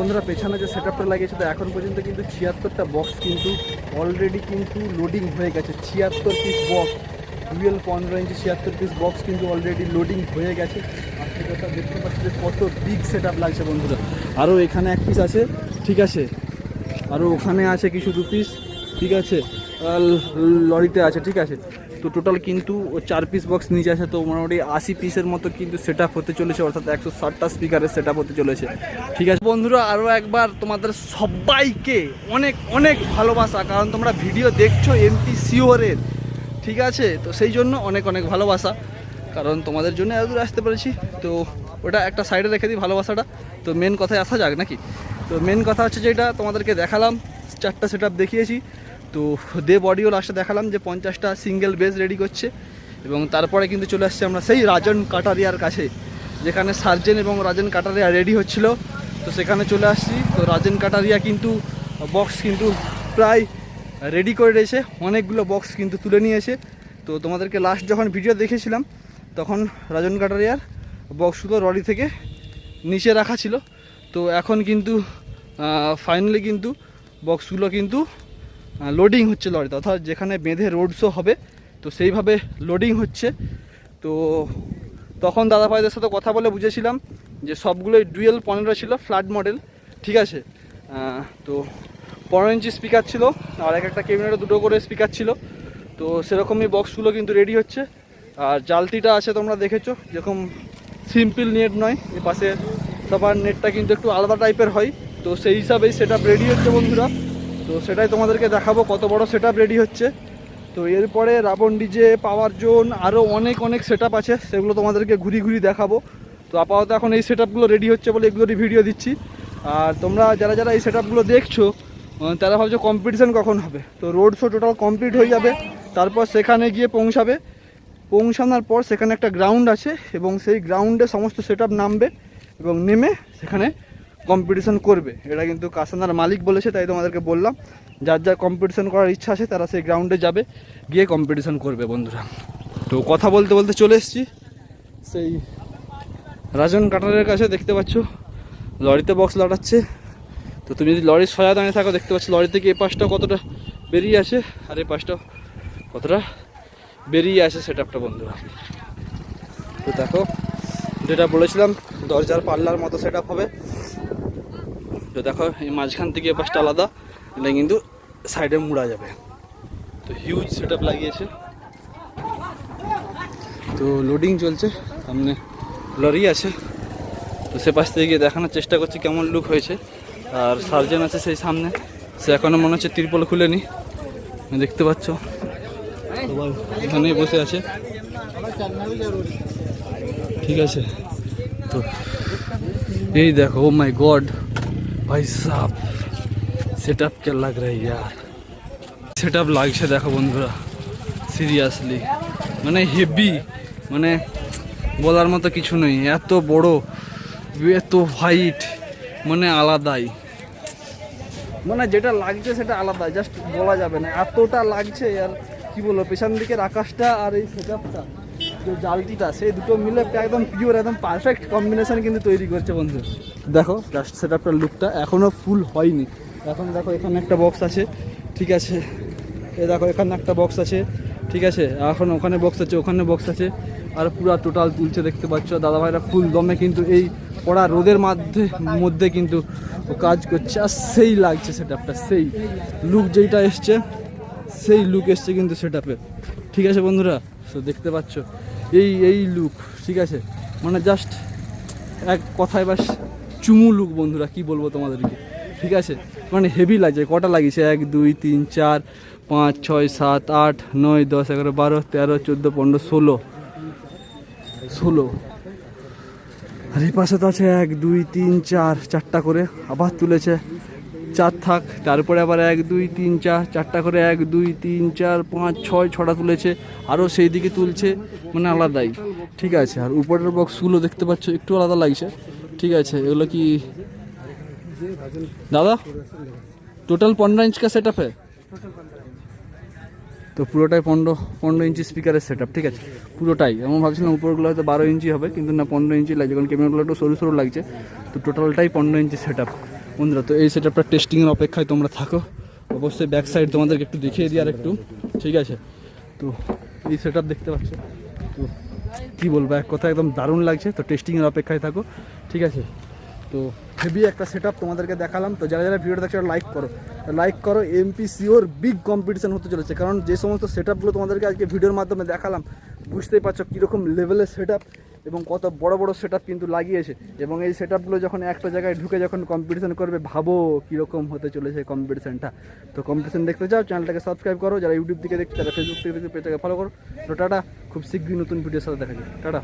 বন্ধুরা, পেছনে যে সেট আপটা লাগিয়েছে, তো এখন পর্যন্ত কিন্তু ছিয়াত্তরটা বক্স কিন্তু অলরেডি কিন্তু লোডিং হয়ে গেছে। ছিয়াত্তর পিস বক্স ডুয়েল পনেরো ইঞ্চি ছিয়াত্তর পিস বক্স কিন্তু অলরেডি লোডিং হয়ে গেছে। দেখতে পাচ্ছেন যে কত বিগ সেট আপ লাগছে বন্ধুরা। আরও এখানে এক পিস আছে, ঠিক আছে? আরও ওখানে আছে কিছু দু পিস ঠিক আছে? লরিতে আছে, ঠিক আছে? তো টোটাল কিন্তু চার পিস বক্স নিচে আছে তো মোটামুটি আশি পিসের মতো কিন্তু সেট হতে চলেছে, অর্থাৎ একশো ষাটটা স্পিকারের সেট হতে চলেছে। ঠিক আছে? বন্ধুরা আরও একবার তোমাদের সবাইকে অনেক অনেক ভালোবাসা, কারণ তোমরা ভিডিও দেখছ এমপি সিওরের ঠিক আছে? তো সেই জন্য অনেক অনেক ভালোবাসা, কারণ তোমাদের জন্য এত দূর আসতে পেরেছি। তো ওটা একটা সাইডে রেখে দিই ভালোবাসাটা। তো মেন কথায় আসা যাক নাকি? তো মেন কথা হচ্ছে যেটা তোমাদেরকে দেখালাম, চারটা সেট দেখিয়েছি। তো দেব অডিও লাস্টে দেখালাম যে পঞ্চাশটা সিঙ্গেল বেস রেডি করছে এবং তারপরে কিন্তু চলে আসছে আমরা সেই রাজন কাটারিয়ার কাছে, যেখানে সার্জেন এবং রাজন কাটারিয়া রেডি হচ্ছিল। তো সেখানে চলে আসছি। তো রাজেন কাটারিয়া কিন্তু বক্স কিন্তু প্রায় রেডি করে রয়েছে অনেকগুলো বক্স কিন্তু তুলে নিয়েছে। তো তোমাদেরকে লাস্ট যখন ভিডিও দেখেছিলাম, তখন রাজন কাটারিয়ার বক্সগুলো রডি থেকে নিচে রাখা ছিল। তো এখন কিন্তু ফাইনালি কিন্তু বক্সগুলো কিন্তু লোডিং হচ্ছে লরিতে, অর্থাৎ যেখানে বেঁধে রোড শো হবে, তো সেইভাবে লোডিং হচ্ছে। তো তখন দাদা ভাইদের সাথে কথা বলে বুঝেছিলাম যে সবগুলোই ডুয়েল পনেরো ছিল ফ্ল্যাট মডেল ঠিক আছে? তো পনেরো ইঞ্চি স্পিকার ছিল, আর এক একটা ক্যাবিনেটে দুটো করে স্পিকার ছিল। তো সেরকমই বক্সগুলো কিন্তু রেডি হচ্ছে। আর জালতিটা আছে তোমরা দেখেছ, যেরকম সিম্পল নেট নয় এ পাশে সবার নেটটা কিন্তু একটু আলাদা টাইপের হয়। তো সেই হিসাবেই সেটা রেডি হচ্ছে বন্ধুরা। তো সেটাই তোমাদেরকে দেখাবো কত বড় সেট রেডি হচ্ছে। তো এরপরে রাবণ ডিজে পাওয়ার জোন আরও অনেক অনেক সেট আছে, সেগুলো তোমাদেরকে ঘুরি ঘুরি দেখাবো। তো আপাতত এখন এই সেট রেডি হচ্ছে বলে এগুলোরই ভিডিও দিচ্ছি। আর তোমরা যারা যারা এই সেট দেখছ তারা ভাবছ কম্পিটিশান কখন হবে? তো রোড শো টোটাল কমপ্লিট হয়ে যাবে, তারপর সেখানে গিয়ে পৌঁছাবে। পৌঁছানোর পর সেখানে একটা গ্রাউন্ড আছে এবং সেই গ্রাউন্ডে সমস্ত সেট নামবে এবং নেমে সেখানে কম্পিটিশন করবে। এটা কিন্তু কাসানার মালিক বলেছে, তাই তোমাদেরকে বললাম। যার যার কম্পিটিশন করার ইচ্ছা আছে, তারা সেই গ্রাউন্ডে যাবে, গিয়ে কম্পিটিশন করবে বন্ধুরা। তো কথা বলতে বলতে চলে এসেছি। সেই রাজন কাটারের কাছে দেখতে পাচ্ছ, লরিতে বক্স লড়াচ্ছে তো তুমি যদি লরির সয়া দাঁড়িয়ে থাকো, দেখতে পাচ্ছ লরি থেকে এ পাশটা কতটা বেরিয়ে আসে, আর এই পাশটা কতটা বেরিয়ে আসে সেট আপটা বন্ধুরা। তো দেখো, যেটা বলেছিলাম, দরজার পাল্লার মতো সেট হবে। তো দেখো, এই মাঝখান থেকে পাশটা আলাদা, এটা কিন্তু সাইডে মুড়া যাবে। তো হিউজ সেট লাগিয়েছে। তো লোডিং চলছে, সামনে লরি আছে। তো সে পাশ থেকে গিয়ে দেখানোর চেষ্টা করছি কেমন লুক হয়েছে। আর সার্জেন আছে সেই সামনে, সে এখনও মনে হচ্ছে তিরপল খুলেনি। দেখতে পাচ্ছ এখানেই বসে আছে। ঠিক আছে। তো এই দেখো ও মাই গড ভাই সাহ সেট আপ কে লাগ রা ইয়ার সেট আপ লাগছে দেখো বন্ধুরা সিরিয়াসলি মানে হেভি মানে বলার মতো কিছু নেই। এত বড়, এত হোয়াইট মানে আলাদাই। মানে যেটা লাগছে সেটা আলাদা জাস্ট বলা যাবে না। এতটা লাগছে আর কি বলব, পেছন দিকের আকাশটা আর এই সেটআপটা যে জালতিটা সেই দুটো মিলে একদম পিওর একদম পারফেক্ট কম্বিনেশন কিন্তু তৈরি করছে বন্ধু। দেখো জাস্ট সেটআপটার লুকটা এখনও ফুল হয়নি। এখন দেখো, এখানে একটা বক্স আছে, ঠিক আছে? এ দেখো, এখানে একটা বক্স আছে, ঠিক আছে? এখন ওখানে বক্স আছে, ওখানে বক্স আছে। আর পুরা টোটাল তুলছে দেখতে পাচ্ছ। দাদা ভাইরা ফুল দমে কিন্তু এই পড়া রোদের মধ্যে মধ্যে কিন্তু কাজ করছে। আর সেই লাগছে সেটআপটা সেই লুক যেইটা এসছে, সেই লুক এসছে কিন্তু সেটআপে ঠিক আছে বন্ধুরা? তো দেখতে পাচ্ছ। এই এই লুক ঠিক আছে? মানে জাস্ট এক কথায় বাস চুমু লুক বন্ধুরা, কি বলব তোমাদেরকে? ঠিক আছে? মানে হেভি লাগছে, কটা লাগিয়েছে? এক, দুই, তিন, চার, পাঁচ, ছয়, সাত, আট, নয়, দশ, এগারো, বারো, তেরো, চোদ্দ, পনেরো, ষোলো। ষোলো। আর এই পাশে তো আছে এক, দুই, তিন, চার, চারটা করে আবার তুলেছে। চার থাক, তারপরে আবার এক, দুই, তিন, চার, চারটা করে এক, দুই, তিন, চার, পাঁচ, ছয়, ছটা তুলেছে, আরও সেই দিকে তুলছে মানে আলাদাই। ঠিক আছে, আর উপরের বক্সগুলো দেখতে পাচ্ছ, একটু আলাদা লাগছে। ঠিক আছে, এগুলো কি দাদা টোটাল পনেরো ইঞ্চ কা সেট আপ তো পুরোটাই পনেরো পনেরো ইঞ্চি স্পিকারের সেট ঠিক আছে। পুরোটাই, আমি ভাবছিলাম উপরগুলো হয়তো বারো ইঞ্চি হবে, কিন্তু না, পনেরো ইঞ্চি লাগছে, কারণ ক্যামেরাগুলো একটু সরু সরু লাগছে। তো টোটালটাই পনেরো ইঞ্চি সেট বন্ধুরা, তো এই সেটআপটা টেস্টিংয়ের অপেক্ষায় তোমরা থাকো। অবশ্যই ব্যাক সাইড তোমাদেরকে একটু দেখিয়ে দিই আর একটু ঠিক আছে? তো এই সেটআপ দেখতে পাচ্ছ? তো কী বলব, এক কথা একদম দারুণ লাগছে। তো টেস্টিংয়ের অপেক্ষায় থাকো। ঠিক আছে? তো হেভি একটা সেট তোমাদেরকে দেখালাম। তো যারা যারা ভিডিওটা দেখছ লাইক করো। লাইক করো এমপি সিওর বিগ কম্পিটিশন হতে চলেছে। কারণ যে সমস্ত সেট তোমাদেরকে আজকে ভিডিওর মাধ্যমে দেখালাম, বুঝতেই পারছ কীরকম লেভেলের সেট এবং কত বড় বড় সেট কিন্তু লাগিয়েছে। এবং এই সেট যখন একটা জায়গায় ঢুকে যখন কম্পিটিশান করবে, ভাবো কীরকম হতে চলেছে কম্পিটিশানটা তো কম্পিটিশান দেখতে চাও চ্যানেলটাকে সাবস্ক্রাইব করো। যারা ইউটিউব থেকে দেখছ, তারা ফেসবুক থেকে দেখছ পেজটাকে ফলো করো। তো টাটা, খুব শীঘ্রই নতুন ভিডিওর সাথে দেখা যাবে টাটা।